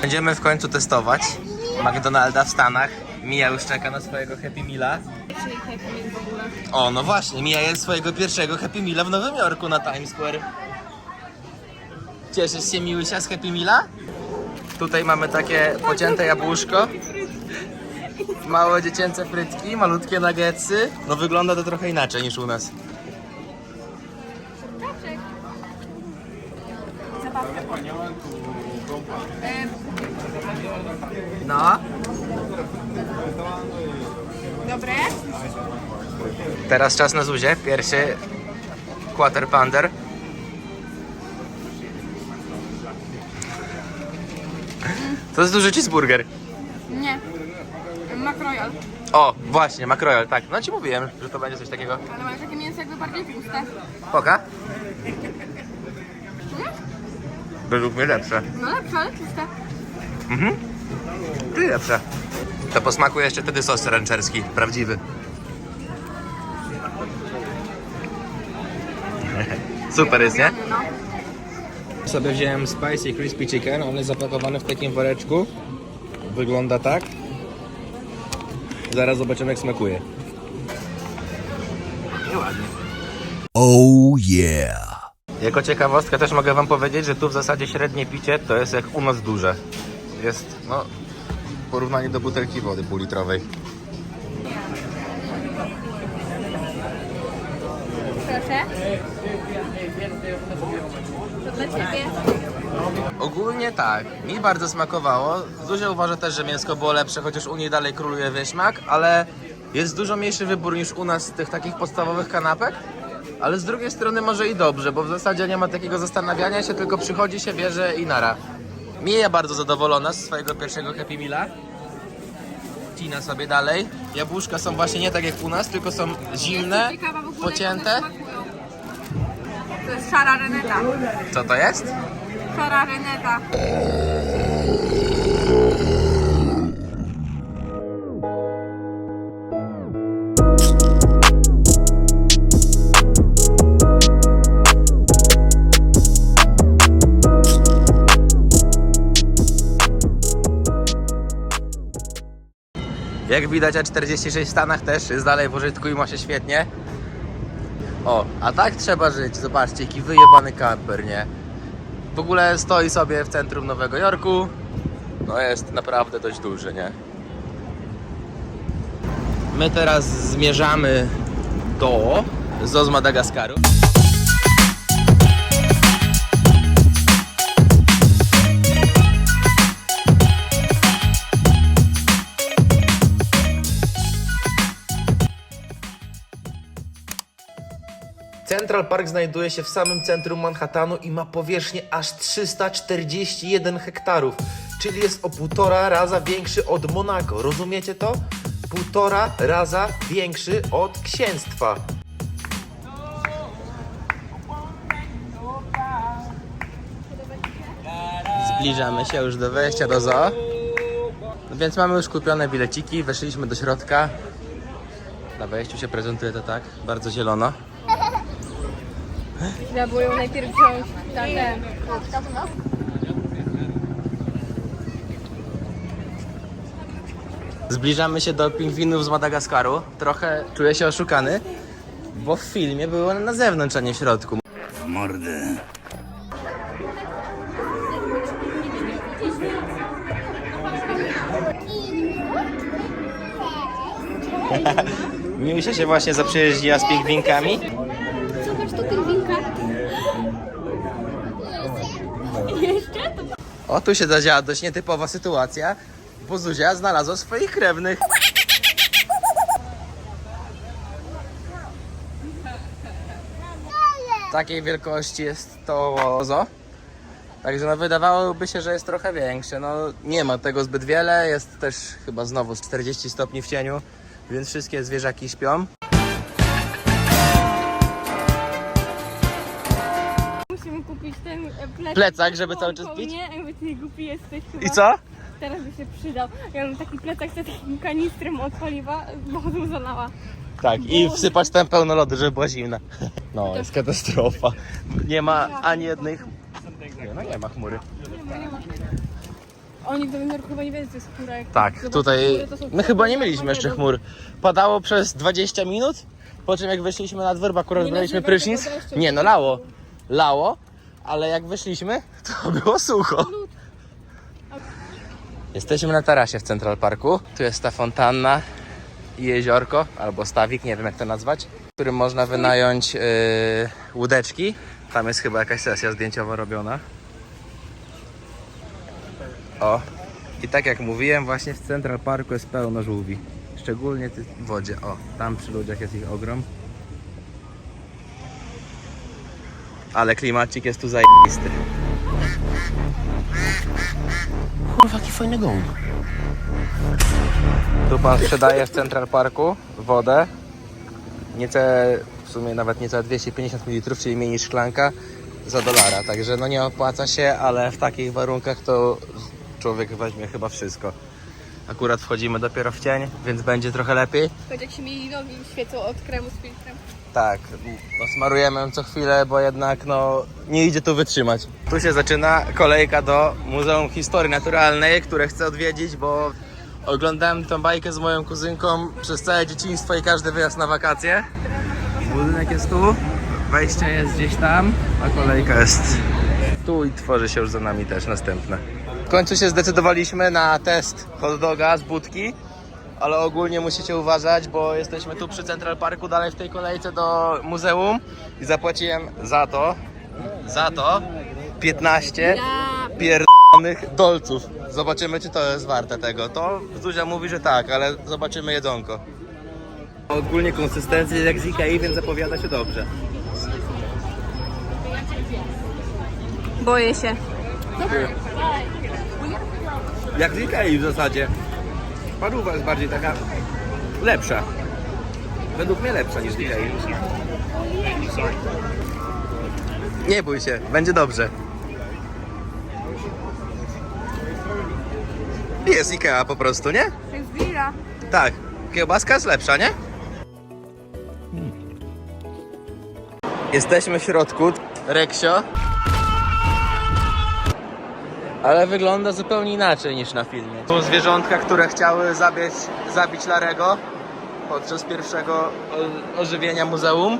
Będziemy w końcu testować McDonalda w Stanach. Mija już czeka na swojego Happy Meala. Meal. O, no właśnie, Mija jest swojego pierwszego Happy Meala w Nowym Jorku na Times Square. Cieszysz się, Miłysia, z Happy Meala? Tutaj mamy takie pocięte jabłuszko. Małe dziecięce frytki, malutkie nuggetsy. No wygląda to trochę inaczej niż u nas. No. dobre? Teraz czas na Zuzie, pierwszy quarter pounder. To jest duży cheeseburger. Nie. Makrojal. O, właśnie, makrojal, tak. No ci mówiłem, że to będzie coś takiego. Ale mają takie mięso jakby bardziej tłuste. Poka? Według mnie lepsze. No lepsze, ale tłuste. Mhm. Ty lepsze. To po smaku jeszcze wtedy sos rancherski, prawdziwy. Super jest, nie? No. Sobie wziąłem spicy crispy chicken, on jest zapakowany w takim woreczku. Wygląda tak. Zaraz zobaczymy jak smakuje. Nieładnie. Oh yeah. Jako ciekawostkę też mogę wam powiedzieć, że tu w zasadzie średnie picie to jest jak u nas duże. Jest, no, w porównaniu do butelki wody półlitrowej. Proszę. To dla ciebie. Ogólnie tak, mi bardzo smakowało. Zuzia uważa też, że mięsko było lepsze, chociaż u niej dalej króluje wieśmak, ale jest dużo mniejszy wybór niż u nas tych takich podstawowych kanapek. Ale z drugiej strony może i dobrze, bo w zasadzie nie ma takiego zastanawiania się, tylko przychodzi się, bierze i nara. Mija bardzo zadowolona z swojego pierwszego Happy Meala. Cina sobie dalej. Jabłuszka są właśnie nie tak jak u nas, tylko są zimne, Jestem ciekawa w ogóle, jak pocięte. one smakują. To jest szara reneta. Co to jest? Szara reneta. Jak widać A46 w Stanach też jest dalej w użytku i ma się świetnie. O, a tak trzeba żyć. Zobaczcie, jaki wyjebany kamper, nie? W ogóle stoi sobie w centrum Nowego Jorku. No jest naprawdę dość duży, nie? My teraz zmierzamy do Zoo z Madagaskaru. Central Park znajduje się w samym centrum Manhattanu i ma powierzchnię aż 341 hektarów, czyli jest o półtora raza większy od Monako. Rozumiecie to? Półtora raza większy od księstwa. Zbliżamy się już do wejścia do zoo. No więc mamy już kupione bileciki, weszliśmy do środka. Na wejściu się prezentuje to tak, bardzo zielono. Trzeba było ją najpierw wziąć na ten. Zbliżamy się do pingwinów z Madagaskaru. Trochę czuję się oszukany, bo w filmie były one na zewnątrz, a nie w środku. W mordę. Miłusia się właśnie zaprzyjaźniła z pingwinkami. O, tu się zadziała dość nietypowa sytuacja, bo Zuzia znalazła swoich krewnych. Takiej wielkości jest to zo. Także no wydawałoby się, że jest trochę większe. No nie ma tego zbyt wiele, jest też chyba znowu z 40 stopni w cieniu, więc wszystkie zwierzaki śpią. Plecak. Żeby cały czas pić? mnie, jakby ty nie głupi jesteś chyba. I co? Teraz by się przydał. Ja mam taki plecak z takim kanistrem od paliwa, wodą zalała. Tak, i wsypać tam pełno lodu, żeby była zimna. No, jest katastrofa. Nie ma ani jednej... Nie, no nie ma chmury. Oni w Nowym Jorku chyba nie wiedzą, co jest chmura. Jak Tak, zobaczą tutaj chmury, to są my chyba nie mieliśmy jeszcze chmur. Padało przez 20 minut, po czym jak wyszliśmy na dwór, bo akurat Nie braliśmy prysznic. Nie, no lało. Lało, ale jak wyszliśmy, to było sucho. Jesteśmy na tarasie w Central Parku. Tu jest ta fontanna i jeziorko, albo stawik, nie wiem jak to nazwać, w którym można wynająć yy, łódeczki. Tam jest chyba jakaś sesja zdjęciowa robiona. O, i tak jak mówiłem, właśnie w Central Parku jest pełno żółwi. Szczególnie w wodzie. O, tam przy ludziach jest ich ogrom. Ale klimacik jest tu zajebisty. Kurwa, jaki fajny gong. Tu pan sprzedaje w Central Parku wodę. Niecałe, w sumie nawet niecałe 250 ml, czyli mniej niż szklanka za dolara. Także no nie opłaca się, ale w takich warunkach to człowiek weźmie chyba wszystko. Akurat wchodzimy dopiero w cień, więc będzie trochę lepiej. Chodź jak się mieli nogi świecą od kremu z filtrem. Tak, no smarujemy ją co chwilę, bo jednak no nie idzie tu wytrzymać. Tu się zaczyna kolejka do Muzeum Historii Naturalnej, które chcę odwiedzić, bo oglądałem tą bajkę z moją kuzynką przez całe dzieciństwo i każdy wyjazd na wakacje. Budynek jest tu, wejście jest gdzieś tam, a kolejka jest tu i tworzy się już za nami też następne. W końcu się zdecydowaliśmy na test hot doga z budki. Ale ogólnie musicie uważać, bo jesteśmy tu przy Central Parku, dalej w tej kolejce do muzeum i zapłaciłem za to, za to 15 pierdolonych dolców. Zobaczymy, czy to jest warte tego. To Zuzia mówi, że tak, ale zobaczymy jedzonko. Ogólnie konsystencja jak z Ikei, więc zapowiada się dobrze. Boję się. Jak z Ikei w zasadzie. Paruwa jest bardziej taka lepsza. Według mnie lepsza niż z Ikei. Nie bój się, będzie dobrze. Jest Ikea po prostu, nie? Jest grilla. Tak. Kiełbaska jest lepsza, nie? Jesteśmy w środku. Reksio. Ale wygląda zupełnie inaczej niż na filmie. Są zwierzątka, które chciały zabić, zabić Larego podczas pierwszego ożywienia muzeum.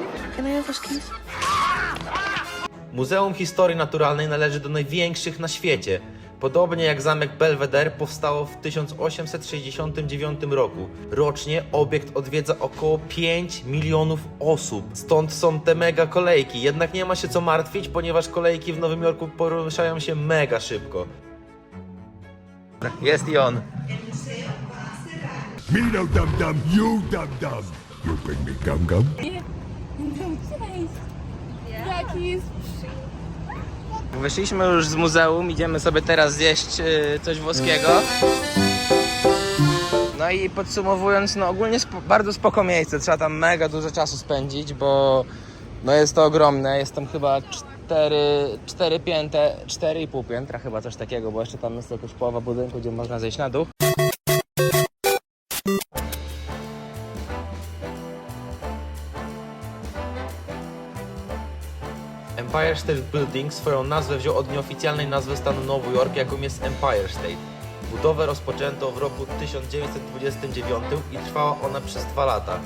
Muzeum Historii Naturalnej należy do największych na świecie. Podobnie jak zamek Belvedere powstało w 1869 roku. Rocznie obiekt odwiedza około 5 milionów osób. Stąd są te mega kolejki. Jednak nie ma się co martwić, ponieważ kolejki w Nowym Jorku poruszają się mega szybko. Jest i on. Me no dum dum, you dum dum. You bring me gum gum. Cześć. Jaki jest Wyszliśmy już z muzeum, idziemy sobie teraz zjeść y, coś włoskiego. No i podsumowując, no ogólnie spo, bardzo spoko miejsce, trzeba tam mega dużo czasu spędzić, bo no jest to ogromne, jest tam chyba 4, 4 pięte, 4,5 piętra chyba coś takiego, bo jeszcze tam jest jakaś połowa budynku, gdzie można zejść na dół. Empire State Building swoją nazwę wziął od nieoficjalnej nazwy stanu Nowy Jork, jaką jest Empire State. Budowę rozpoczęto w roku 1929 i trwała ona przez dwa lata.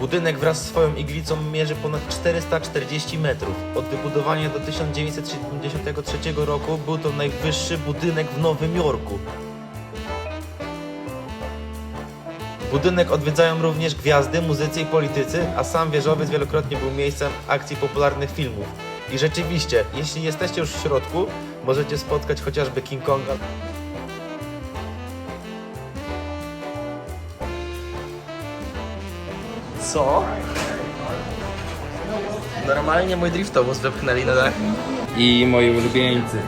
Budynek wraz z swoją iglicą mierzy ponad 440 metrów. Od wybudowania do 1973 roku był to najwyższy budynek w Nowym Jorku. Budynek odwiedzają również gwiazdy, muzycy i politycy, a sam wieżowiec wielokrotnie był miejscem akcji popularnych filmów. I rzeczywiście, jeśli jesteście już w środku, możecie spotkać chociażby King Konga. Co? Normalnie mój driftowóz wepchnęli na dach. I moi ulubieńcy.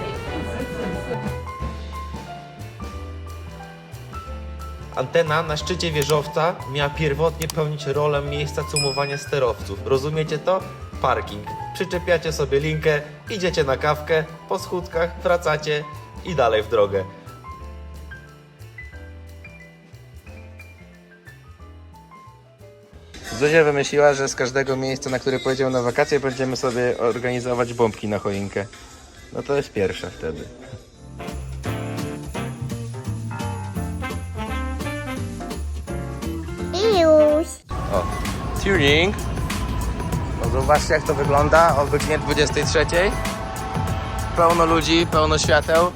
Antena na szczycie wieżowca miała pierwotnie pełnić rolę miejsca cumowania sterowców. Rozumiecie to? Parking. Przyczepiacie sobie linkę, idziecie na kawkę, po schódkach wracacie i dalej w drogę. Zuzia wymyśliła, że z każdego miejsca, na które pojedziemy na wakacje, będziemy sobie organizować bombki na choinkę. No to jest pierwsza wtedy. Tuning. No zobaczcie jak to wygląda o godzinie 23. Pełno ludzi, pełno świateł.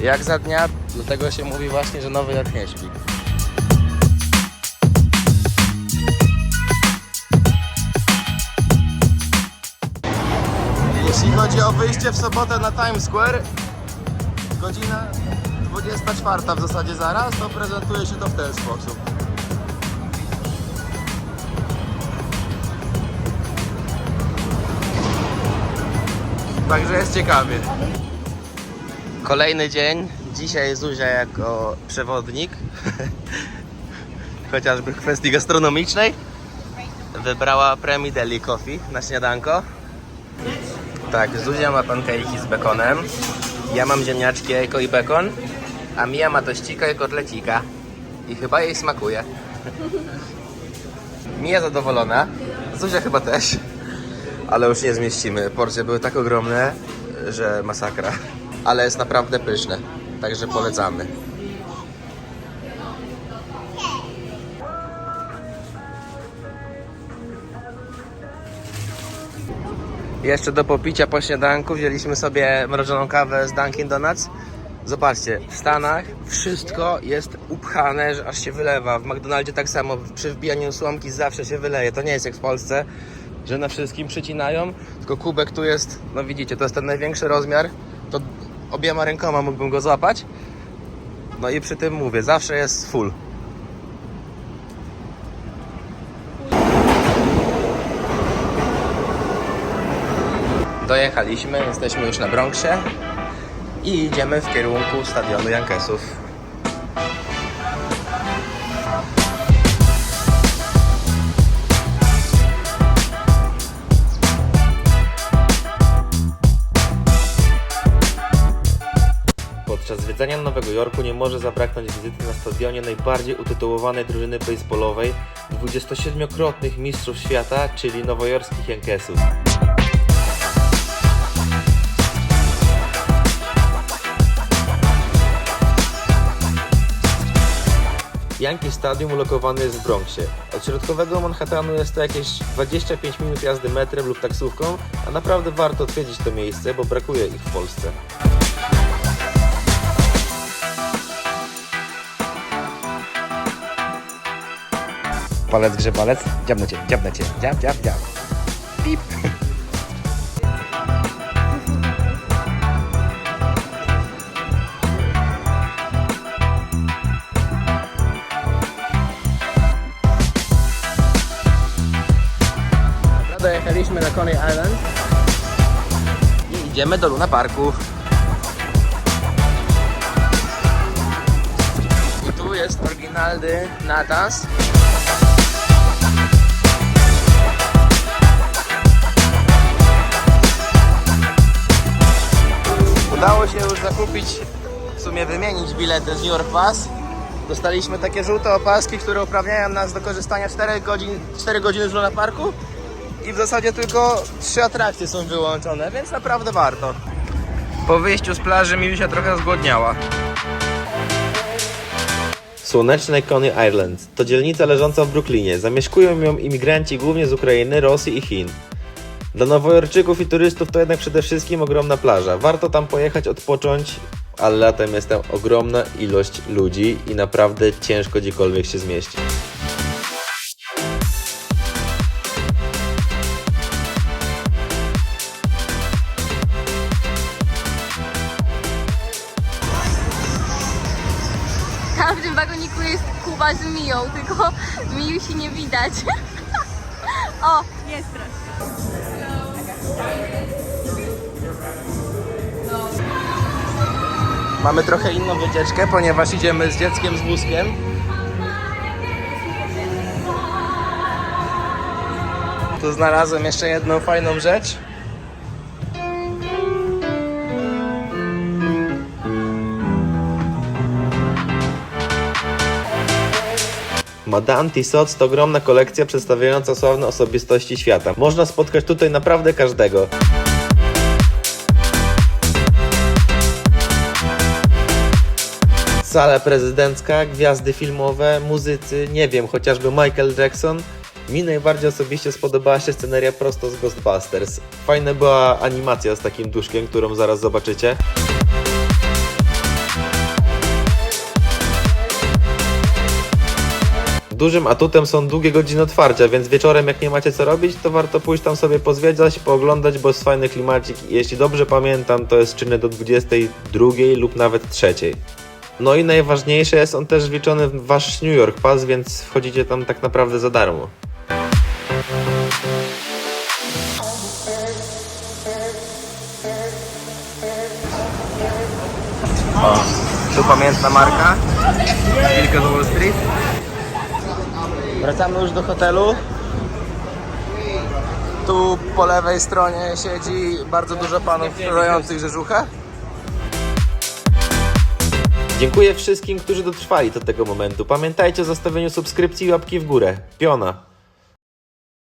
Jak za dnia, dlatego się mówi właśnie, że Nowy Jork nie śpi. Jeśli chodzi o wyjście w sobotę na Times Square, godzina 24 w zasadzie zaraz, to prezentuje się to w ten sposób. Także jest ciekawie. Kolejny dzień. Dzisiaj Zuzia jako przewodnik. Chociażby w kwestii gastronomicznej. Wybrała Premi Deli Coffee na śniadanko. Tak, Zuzia ma pancake'i z bekonem. Ja mam ziemniaczki, jajko i bekon. A Mia ma tościka i kotlecika. I chyba jej smakuje. Mia zadowolona. Zuzia chyba też ale już nie zmieścimy. Porcje były tak ogromne, że masakra. Ale jest naprawdę pyszne, także polecamy. Jeszcze do popicia po śniadanku wzięliśmy sobie mrożoną kawę z Dunkin Donuts. Zobaczcie, w Stanach wszystko jest upchane, że aż się wylewa. W McDonaldzie tak samo, przy wbijaniu słomki zawsze się wyleje. To nie jest jak w Polsce, że na wszystkim przycinają, tylko kubek tu jest, no widzicie, to jest ten największy rozmiar, to obiema rękoma mógłbym go złapać. No i przy tym mówię, zawsze jest full. Dojechaliśmy, jesteśmy już na Bronxie i idziemy w kierunku stadionu Yankeesów. Nowego Jorku nie może zabraknąć wizyty na stadionie najbardziej utytułowanej drużyny baseballowej 27-krotnych mistrzów świata, czyli nowojorskich Yankeesów. Yankee Stadium ulokowany jest w Bronxie. Od środkowego Manhattanu jest to jakieś 25 minut jazdy metrem lub taksówką, a naprawdę warto odwiedzić to miejsce, bo brakuje ich w Polsce. Palec grze palec, dziabnę cię, dziabnę cię, dziab, dziab, dziab. Pip. Dojechaliśmy na Coney Island i idziemy do Luna Parku. I tu jest oryginalny Natas. Udało się już zakupić, w sumie wymienić bilety z New York Pass. Dostaliśmy takie żółte opaski, które uprawniają nas do korzystania 4 godzin, 4 godziny z Luna Parku i w zasadzie tylko trzy atrakcje są wyłączone, więc naprawdę warto. Po wyjściu z plaży Milusia trochę zgłodniała. Słoneczne Coney Island to dzielnica leżąca w Brooklynie. Zamieszkują ją imigranci głównie z Ukrainy, Rosji i Chin. Dla nowojorczyków i turystów to jednak przede wszystkim ogromna plaża. Warto tam pojechać, odpocząć, ale latem jest tam ogromna ilość ludzi i naprawdę ciężko gdziekolwiek się zmieścić. Tam w tym wagoniku jest Kuba z Miją, tylko Mijusi nie widać. O, Mamy trochę inną wycieczkę, ponieważ idziemy z dzieckiem z wózkiem. Tu znalazłem jeszcze jedną fajną rzecz. Madame Tussauds to ogromna kolekcja przedstawiająca sławne osobistości świata. Można spotkać tutaj naprawdę każdego. Sala prezydencka, gwiazdy filmowe, muzycy, nie wiem, chociażby Michael Jackson. Mi najbardziej osobiście spodobała się sceneria prosto z Ghostbusters. Fajna była animacja z takim duszkiem, którą zaraz zobaczycie. Dużym atutem są długie godziny otwarcia, więc wieczorem jak nie macie co robić, to warto pójść tam sobie pozwiedzać, pooglądać, bo jest fajny klimacik. Jeśli dobrze pamiętam, to jest czynny do 22 lub nawet 3. No i najważniejsze jest on też wliczony w wasz New York Pass, więc wchodzicie tam tak naprawdę za darmo. O, tu pamiętna marka. Wilka z Wall Street. Wracamy już do hotelu. Tu po lewej stronie siedzi bardzo dużo panów rojących rzeżuchę. Dziękuję wszystkim, którzy dotrwali do tego momentu. Pamiętajcie o zostawieniu subskrypcji i łapki w górę. Piona.